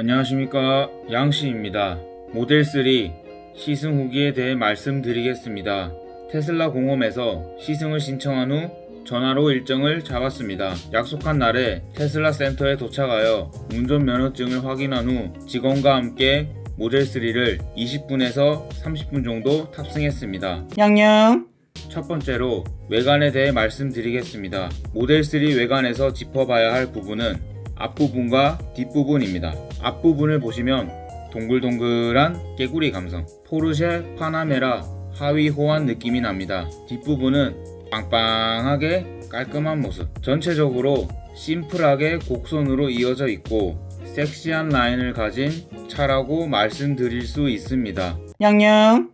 안녕하십니까 양씨입니다. 모델 3 시승 후기에 대해 말씀드리겠습니다. 테슬라 공홈에서 시승을 신청한 후 전화로 일정을 잡았습니다. 약속한 날에 테슬라 센터에 도착하여 운전면허증을 확인한 후 직원과 함께 모델 3를 20분에서 30분 정도 탑승했습니다. 양양 첫 번째로 외관에 대해 말씀드리겠습니다. 모델 3 외관에서 짚어봐야 할 부분은 앞부분과 뒷부분입니다. 앞부분을 보시면 동글동글한 깨구리 감성, 포르쉐 파나메라 하위 호환 느낌이 납니다. 뒷부분은 빵빵하게 깔끔한 모습. 전체적으로 심플하게 곡선으로 이어져 있고 섹시한 라인을 가진 차라고 말씀드릴 수 있습니다. 양양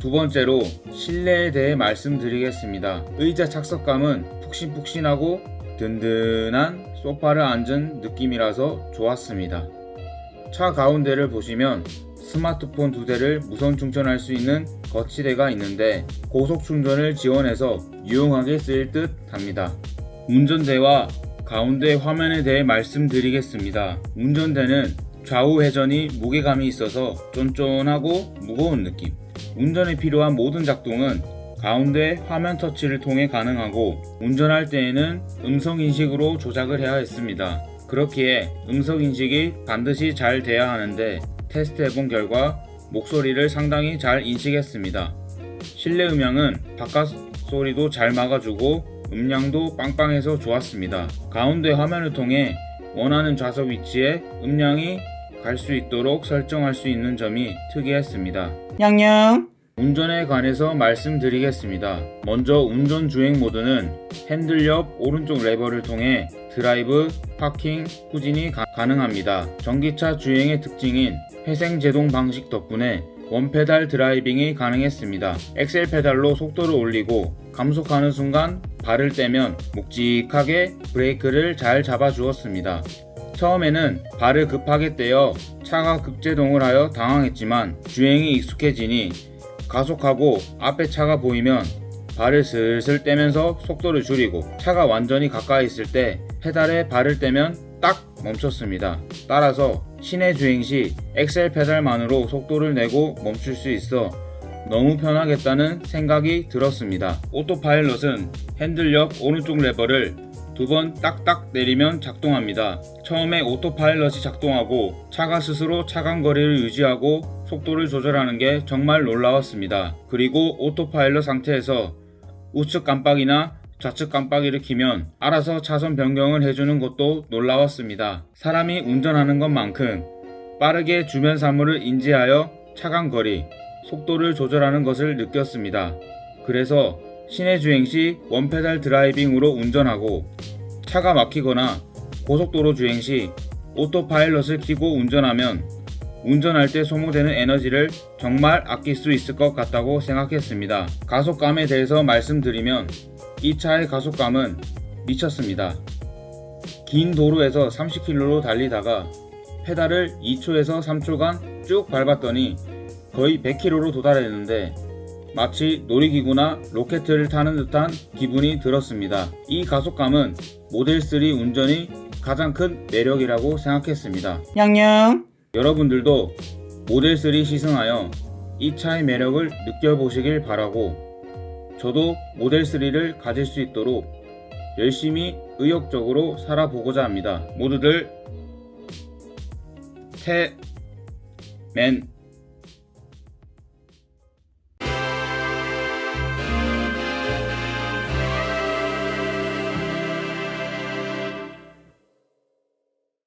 두 번째로 실내에 대해 말씀드리겠습니다. 의자 착석감은 푹신푹신하고 든든한 소파를 앉은 느낌이라서 좋았습니다. 차 가운데를 보시면 스마트폰 두 대를 무선 충전할 수 있는 거치대가 있는데 고속 충전을 지원해서 유용하게 쓰일 듯 합니다. 운전대와 가운데 화면에 대해 말씀드리겠습니다. 운전대는 좌우 회전이 무게감이 있어서 쫀쫀하고 무거운 느낌. 운전에 필요한 모든 작동은 가운데 화면 터치를 통해 가능하고 운전할 때에는 음성 인식으로 조작을 해야 했습니다. 그렇기에 음성 인식이 반드시 잘 돼야 하는데 테스트 해본 결과 목소리를 상당히 잘 인식했습니다. 실내 음향은 바깥 소리도 잘 막아주고 음량도 빵빵해서 좋았습니다. 가운데 화면을 통해 원하는 좌석 위치에 음량이 갈 수 있도록 설정할 수 있는 점이 특이했습니다. 양양 운전에 관해서 말씀드리겠습니다. 먼저 운전 주행 모드는 핸들 옆 오른쪽 레버를 통해 드라이브, 파킹, 후진이 가, 가능합니다. 전기차 주행의 특징인 회생 제동 방식 덕분에 원페달 드라이빙이 가능했습니다. 엑셀 페달로 속도를 올리고 감속하는 순간 발을 떼면 묵직하게 브레이크를 잘 잡아주었습니다. 처음에는 발을 급하게 떼어 차가 급제동을 하여 당황했지만 주행이 익숙해지니 가속하고 앞에 차가 보이면 발을 슬슬 떼면서 속도를 줄이고 차가 완전히 가까이 있을 때 페달에 발을 떼면 딱 멈췄습니다. 따라서 시내 주행 시 엑셀 페달만으로 속도를 내고 멈출 수 있어 너무 편하겠다는 생각이 들었습니다. 오토파일럿은 핸들 옆 오른쪽 레버를 두 번 딱딱 내리면 작동합니다. 처음에 오토파일럿이 작동하고 차가 스스로 차간 거리를 유지하고 속도를 조절하는 게 정말 놀라웠습니다. 그리고 오토파일럿 상태에서 우측 깜빡이나 좌측 깜빡이를 키면 알아서 차선 변경을 해주는 것도 놀라웠습니다. 사람이 운전하는 것만큼 빠르게 주변 사물을 인지하여 차간 거리, 속도를 조절하는 것을 느꼈습니다. 그래서 시내 주행 시 원페달 드라이빙으로 운전하고 차가 막히거나 고속도로 주행 시 오토파일럿을 켜고 운전하면 운전할 때 소모되는 에너지를 정말 아낄 수 있을 것 같다고 생각했습니다. 가속감에 대해서 말씀드리면 이 차의 가속감은 미쳤습니다. 긴 도로에서 30km로 달리다가 페달을 2초에서 3초간 쭉 밟았더니 거의 100km로 도달했는데 마치 놀이기구나 로켓을 타는 듯한 기분이 들었습니다. 이 가속감은 모델 3 운전이 가장 큰 매력이라고 생각했습니다. 양양 여러분들도 모델 3 시승하여 이 차의 매력을 느껴보시길 바라고 저도 모델 3를 가질 수 있도록 열심히 의욕적으로 살아보고자 합니다. 모두들 태맨